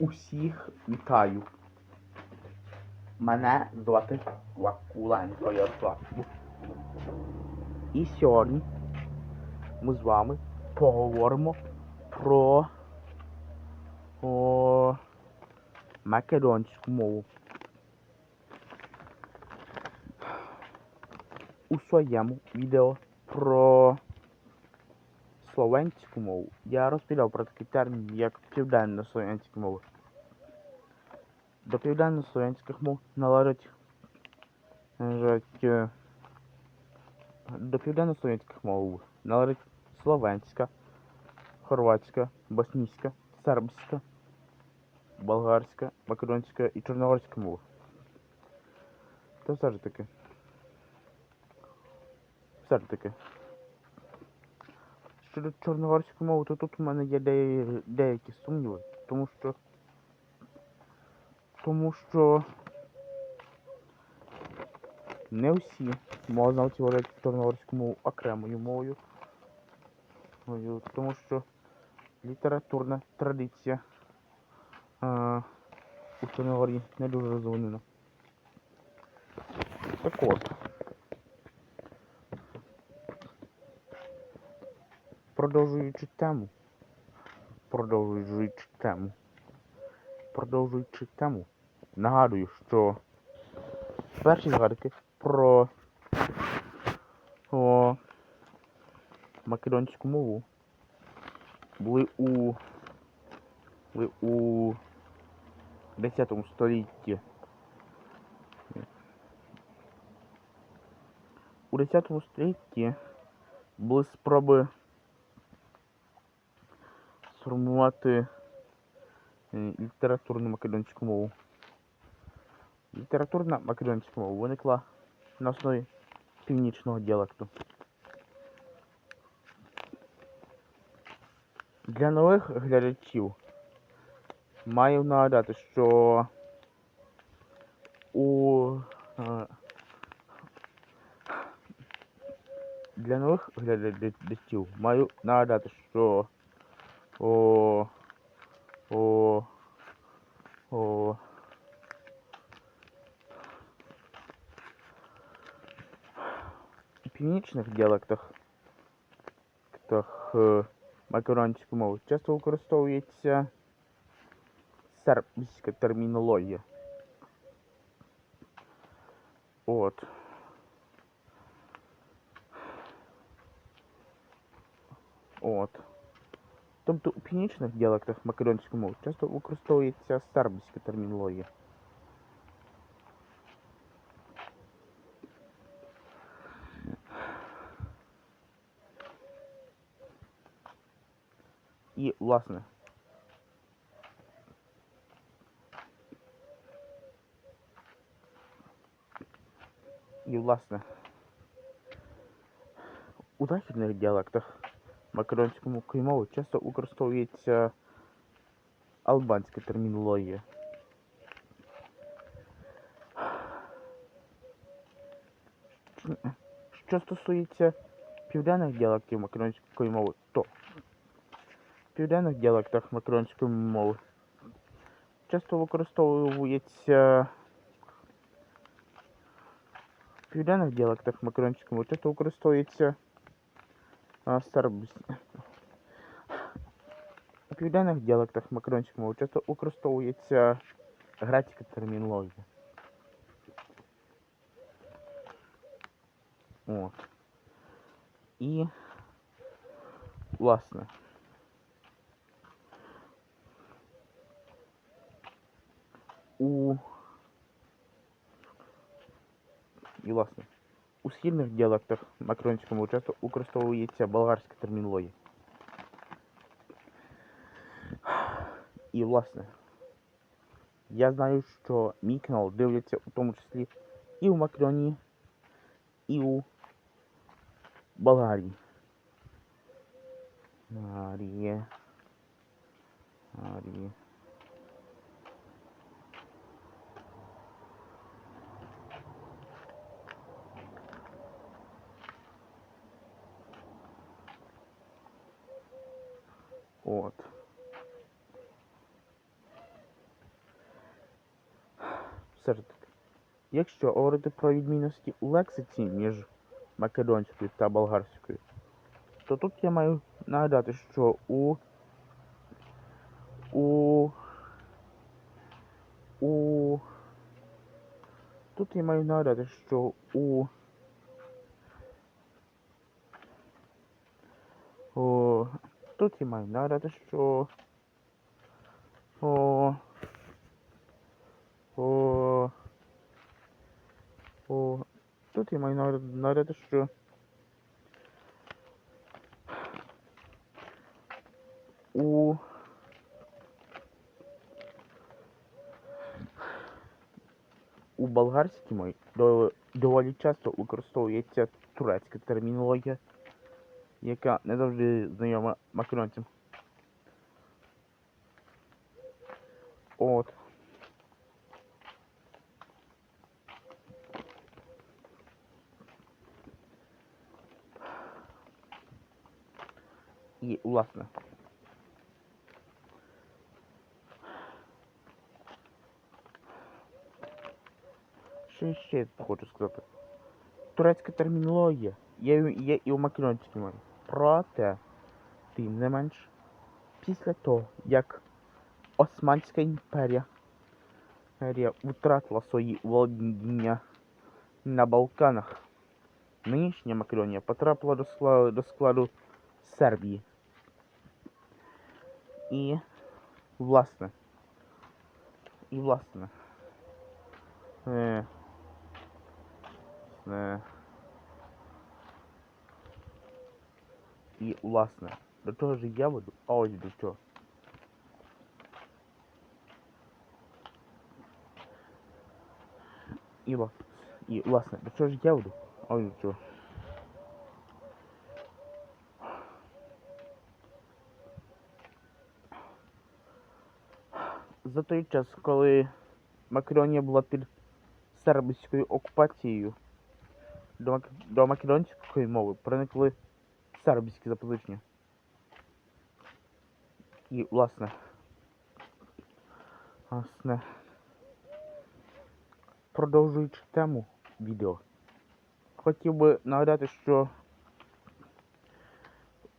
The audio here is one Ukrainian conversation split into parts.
Усіх вітаю. Мене звати Вакуленко Ярослав. І сьогодні ми з вами поговоримо про о, македонську мову. У своєму відео про словенську мову я розповідав про такий термін, як південно-слов'янська мова. До південно-слов'янських мов належать належать, е, до південно-слов'янських мов належать словенська, хорватська, боснійська, сербська, болгарська, македонська і чорногорська мова. Та все ж таки. Все ж таки. Щодо чорногорської мови, то тут у мене є деякі сумніви, тому що. Тому що не всі мовознавці говорять чорногорську мову окремою мовою. Тому що літературна традиція а, у Чорногорії не дуже розвинена. Так от. Продовжуючи тему. Продовжуючи тему. Продовжуючи тему. Нагадую, що перші згадки про о, македонську мову були у були у 10 столітті. У 10 столітті були спроби сформувати літературну македонську мову. Літературна македонська мова виникла на основі північного діалекту. Для нових глядачів маю нагадати, що у е, для нових глядачів маю нагадати, що о, о, о, північних діалектах тах, е, мови часто використовується сербська термінологія. От. От. Тобто у північних діалектах македонської мови часто використовується сербська термінологія. І, власне, і, власне, у західних діалектах македонському мови часто використовується албанська термінологія. Що стосується південних діалектів македонської мови, то в південних діалектах македонської мови часто використовується в південних діалектах македонської мови часто використовується а, сербсь. У південних діалектах македонської мови часто використовується грецька термінологія. От. І, власне, у і, власне, у східних діалектах македонської мови часто використовується болгарська термінологія. І, власне, я знаю, що мій канал дивляться у тому числі і у Македонії, і у Болгарії. Марія. Марія. От. все ж таки, якщо говорити про відмінності у лексиці між македонською та болгарською, то тут я маю нагадати, що у у у тут я маю нагадати, що у о, тут я маю нагадати, що о, о, о, тут я маю нагадати, що у у болгарській мові доволі часто використовується турецька термінологія, яка не завжди знайома македонцям. От. І, власне. Що ще хочу сказати? Турецька термінологія є, є і у македонській мові. Проте, тим не менш, після того, як Османська імперія, імперія втратила свої володіння на Балканах, нинішня Македонія потрапила до складу, до складу Сербії. І, власне, і власне, е, власне, і власне, до чого ж я веду? А ось до чого. І, і власне, до чого ж я веду? А ось до чого. За той час, коли Македонія була під сербською окупацією, до, мак... до македонської мови проникли сербські запозичення. І, власне, власне, продовжуючи тему відео, хотів би нагадати, що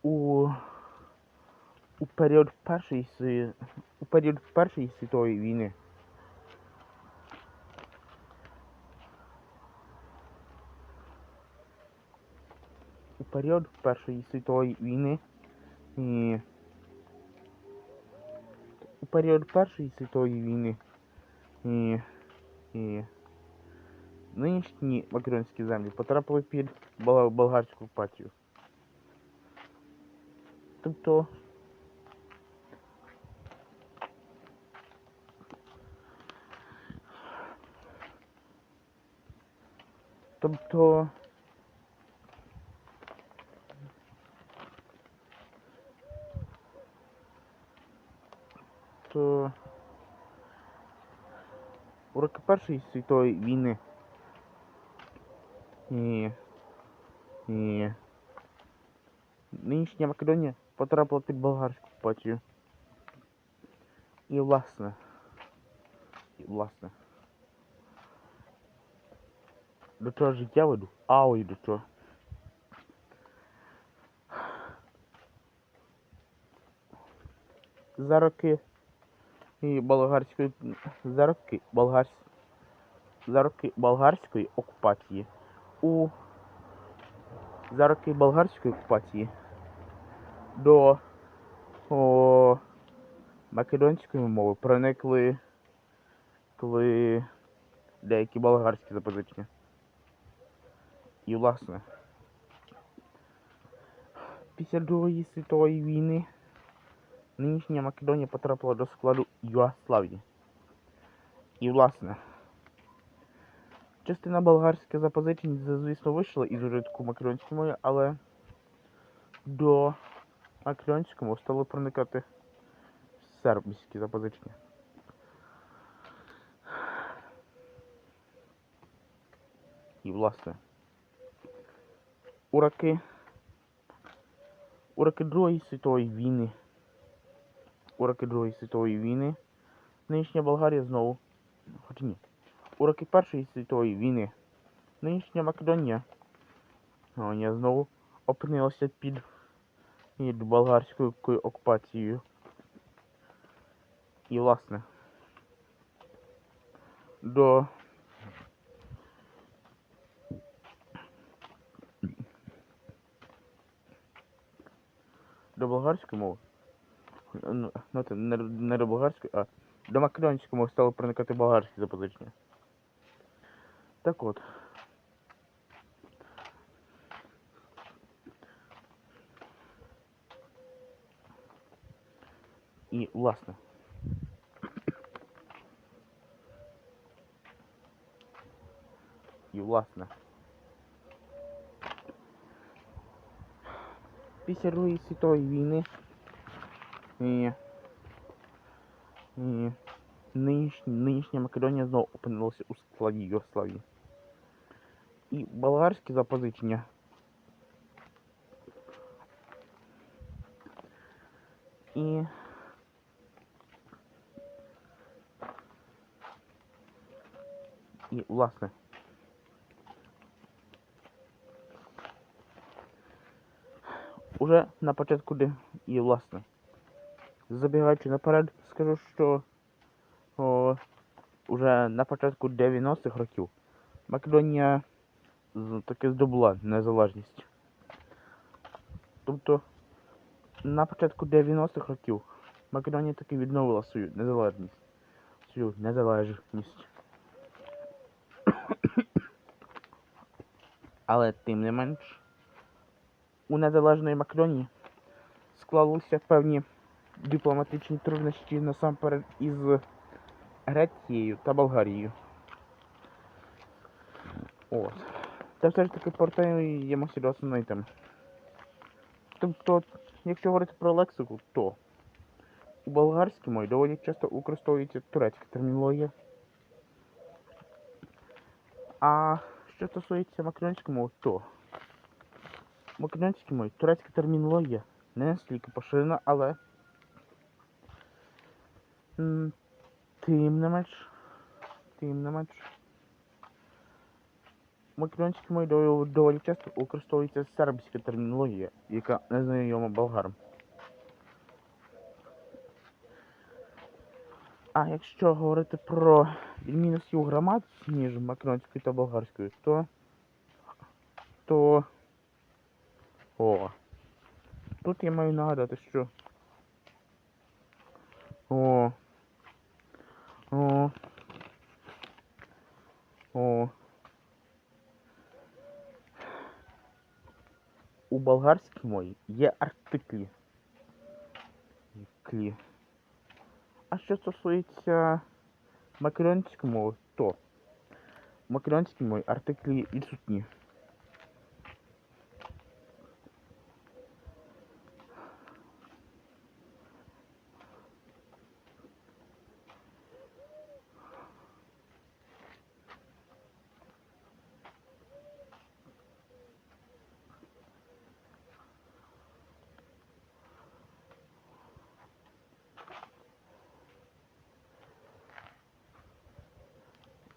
у, у період першої у період Першої світової війни період Першої світової війни і у період Першої світової війни і, і нинішні македонські землі потрапили під болгарську окупацію. Тобто Тобто. То у роки Першої світової війни і, і нинішня Македонія потрапила під болгарську окупацію. І власне. І власне. До чого ж я веду? А ой, до чого. За роки і болгарської за роки болгарсь за роки болгарської окупації у за роки болгарської окупації до о, македонської мови проникли коли деякі болгарські запозичення. І власне, після Другої світової війни нинішня Македонія потрапила до складу Югославії. І власне, частина болгарських запозичень, звісно, вийшла із урядку македонської мови, але до македонської мови стали проникати сербські запозичення. І власне. У роки у роки Другої світової війни. У Другої світової війни нинішня Болгарія знову. Хоч ні. у роки Першої світової війни нинішня Македонія о, я знову опинилася під, під болгарською окупацією. І власне до до болгарської мови. Ну, ну, це не, не до болгарської, а до македонської мови стали проникати болгарські запозичення. Так от. І власне. І власне. Після Другої світової війни і, і нинішня, нинішня Македонія знову опинилася у складі Югославії. І болгарські запозичення і і власне уже на початку де і власне Забігаючи наперед, скажу, що о, уже на початку 90-х років Македонія таки здобула незалежність. Тобто на початку 90-х років Македонія таки відновила свою незалежність. Свою незалежність. Але тим не менш, у незалежної Македонії склалися певні дипломатичні труднощі насамперед із Грецією та Болгарією. От. Та все ж таки повертаємося до основної теми. Тобто, якщо говорити про лексику, то у болгарській мові доволі часто використовується турецька термінологія. А що стосується македонської мови, то в македонській мові турецька термінологія не настільки поширена, але тим не менш, тим не менш, в македонській мові доволі, часто використовується сербська термінологія, яка не знайома болгарам. А якщо говорити про відмінності у граматиці між македонською та болгарською, то. то. О. Тут я маю нагадати, що. О. О. О. У болгарській мові є артиклі. Клі. А що стосується македонської мови, то в македонській мові артиклі відсутні.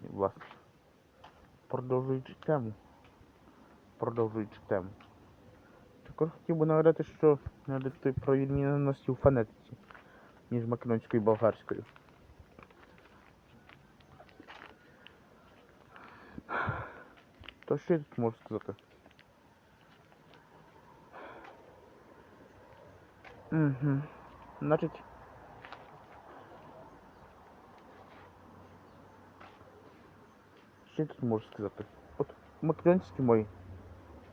І, Власне. Продовжуючи тему. Продовжуючи тему. Також хотів би нагадати, що нагадати про відмінності у фонетиці між македонською і болгарською. То що я тут можу сказати? Угу. Значить. Що я тут можу сказати? Македонській мові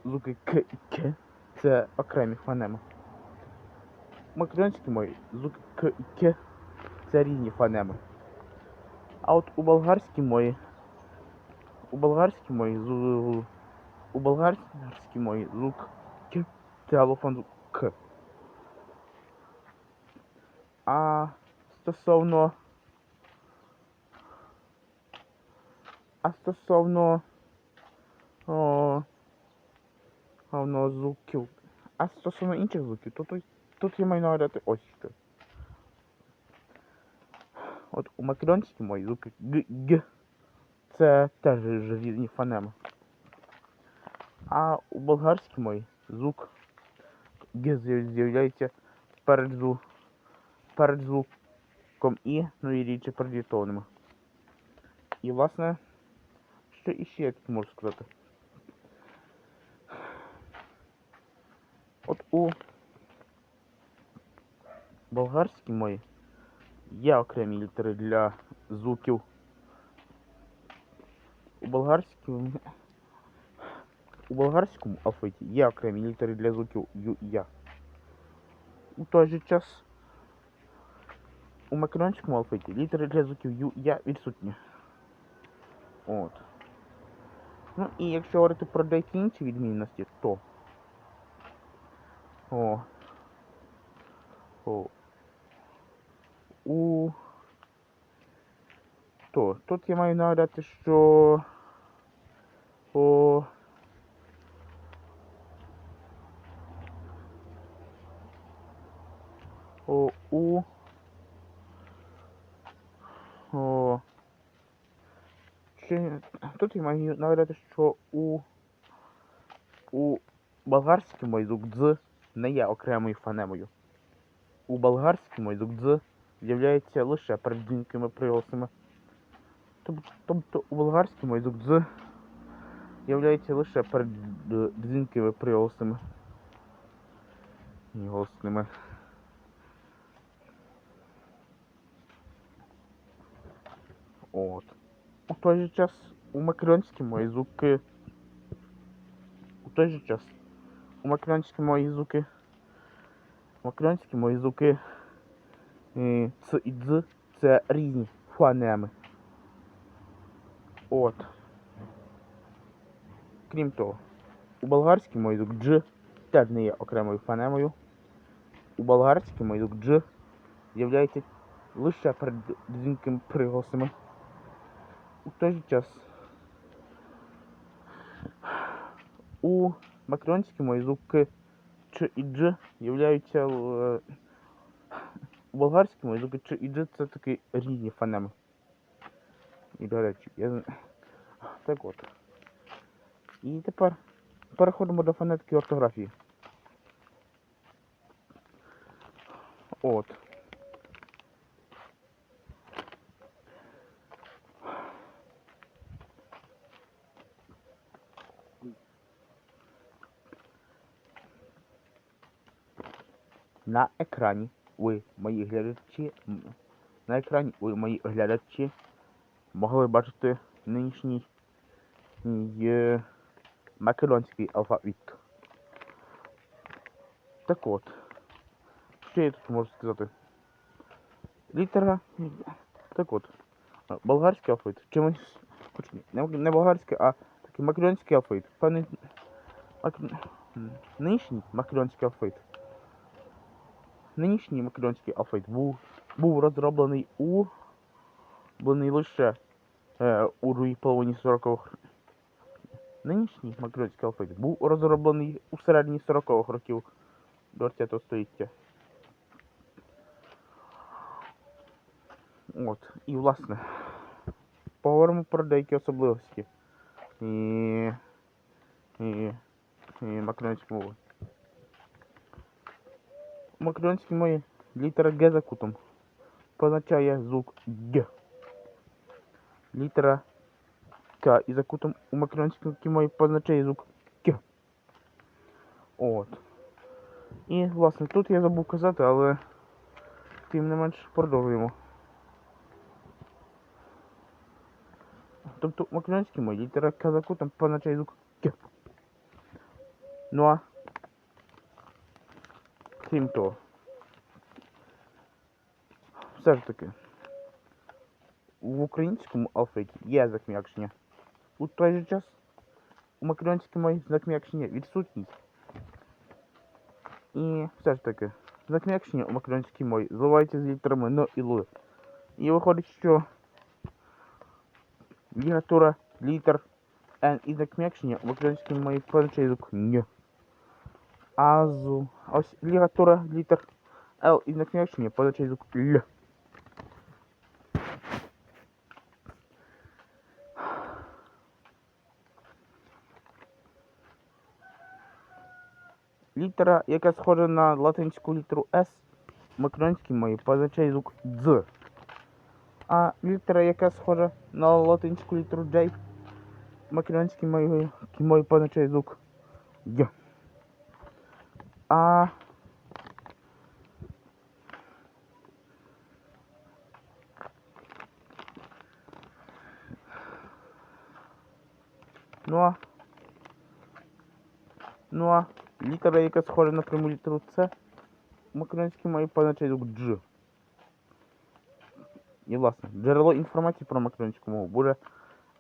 звуки К і К це окремі фонеми. В македонській мові звуки К і К це різні фонеми. А от у болгарській мові у болгарській мові зу- у болгарській мові звук К це алофон звук К. А стосовно А стосовно о, головного звуків. А стосовно інших звуків, то тут, тут я маю нагадати що. От у македонській мові звуки Г, Г це теж різні фонеми. А у болгарській мові звук Г з'являється перед, зву, перед звуком І, ну і рідше перед діатонами. І власне, що іще я тут можу сказати? От у болгарській мові є окремі літери для звуків. У болгарському у болгарському алфавіті є окремі літери для звуків Ю і Я. У той же час у македонському алфавіті літери для звуків Ю і Я відсутні. От. Ну і якщо говорити про деякі інші відмінності, то о, о, у. То тут я маю нагадати, що о, о, у. О, чи, тут я маю нагадати, що у. У болгарській мові звук дз не є окремою фонемою. У болгарській мові звук з'являється лише перед дзвінкими приголосами. Тобто у болгарській мові звук дз з'являється лише перед д- дзвінкими приголосами. І голосними. От. У той же час у македонській мові звуки. У той же час мові звуки. У македонській мові звуки е, ц і дз це різні фонеми. От. Крім того, у болгарській мові звук дж теж не є окремою фонемою. У болгарській мові звук дж з'являється лише перед приголосами. У той же час у македонській мові звуки Ч і Дж являються е, у болгарській звуки Ч і Дж це такі різні фонеми. І до речі, я так от. І тепер переходимо до фонетики ортографії. От. На екрані ви, мої глядачі, на екрані ви, мої глядачі, могли бачити нинішній е, македонський алфавіт. Так от, що я тут можу сказати? Літера. Так от, болгарський алфавіт. Чимось. Не, болгарський, а такий македонський алфавіт. Певний. Нинішній македонський алфавіт. Нинішній македонський алфавіт був, був розроблений у був лише е, у другій половині 40-х. Нинішній македонський алфавіт був розроблений у середині 40-х років 20 століття. От, і власне, поговоримо про деякі особливості і, і, і македонської мови. Македонській мові літера Г за кутом позначає звук Г. Літера К і за кутом у македонській мові позначає звук К. От. І, власне, тут я забув казати, але тим не менш продовжуємо. Тобто у македонській мові літера К за кутом позначає звук К. Ну а крім того, все ж таки, в українському алфавіті є закм'якшення. У той же час у македонській мові закм'якшення відсутність. І все ж таки, закм'якшення у македонській мові зливається з літерами Н і Л. І виходить, що лігатура літер Н і закм'якшення у македонській мові позначає звук Н. Азу. А ось ліратура літер Л і на книжні позначає звук Л. Літера, яка схожа на латинську літеру С, макронський мою позначає звук Дз. А літера, яка схожа на латинську літеру J, мою, мої позначає звук Й. А Ну а Ну а літера, яка схожа на пряму літеру С, в македонській мові позначає звук Дж. І власне, джерело інформації про македонську мову буде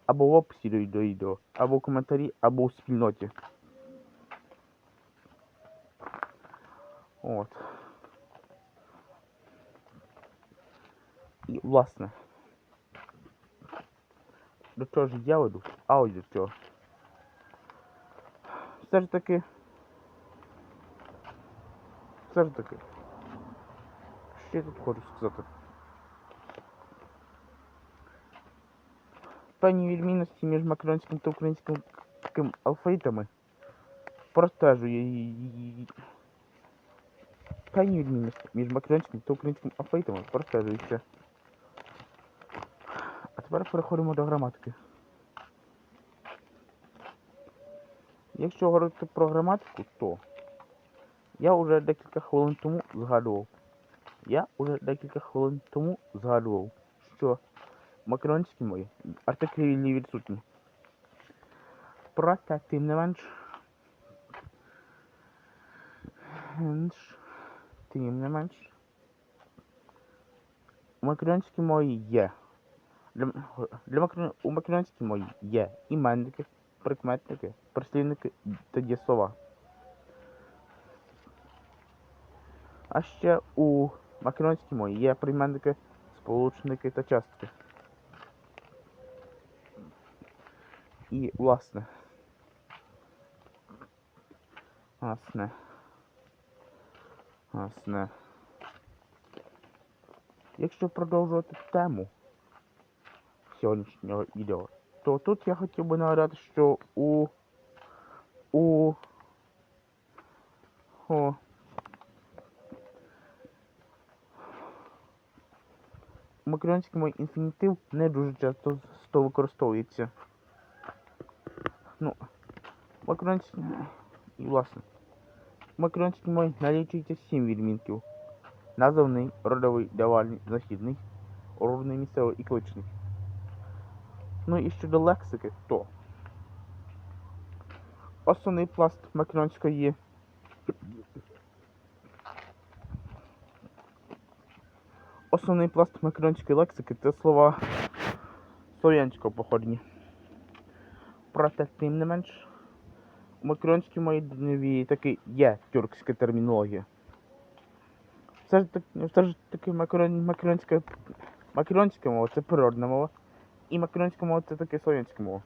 або в описі до відео, або в коментарі, або у спільноті. От. І власне. До чого ж я веду? Аудіо цього. Все ж таки. Все ж таки. Що я тут хочу сказати? Певні відмінності між македонським та українським таким алфавітами простежує її. Певні відмінності між македонським та українським алфавітами простежуються. А тепер переходимо до граматики. Якщо говорити про граматику, то я вже декілька хвилин тому згадував. Я вже декілька хвилин тому згадував, що в македонській мові артиклі відсутні. Проте, тим не менш, менш, тим не менш, у македонській мові є. Для, для у македонській мові є іменники, прикметники, прислівники та дієслова. А ще у македонській мові є прийменники, сполучники та частки. І власне. Власне. Власне. Якщо продовжувати тему сьогоднішнього відео, то тут я хотів би нагадати, що у у о, македонському інфінітив не дуже часто з- використовується. Ну, македонський і власне. В македонській мові налічується сім відмінків. Назовний, родовий, давальний, західний, орудний, місцевий і кличний. Ну і щодо лексики, то основний пласт македонської Основний пласт македонської лексики це слова слов'янського походження. Проте, тим не менш, у македонській мові таки є тюркська термінологія. Все ж таки, все ж таки макрон, макронська макронська мова це природна мова, і макронська мова це таки слов'янська мова.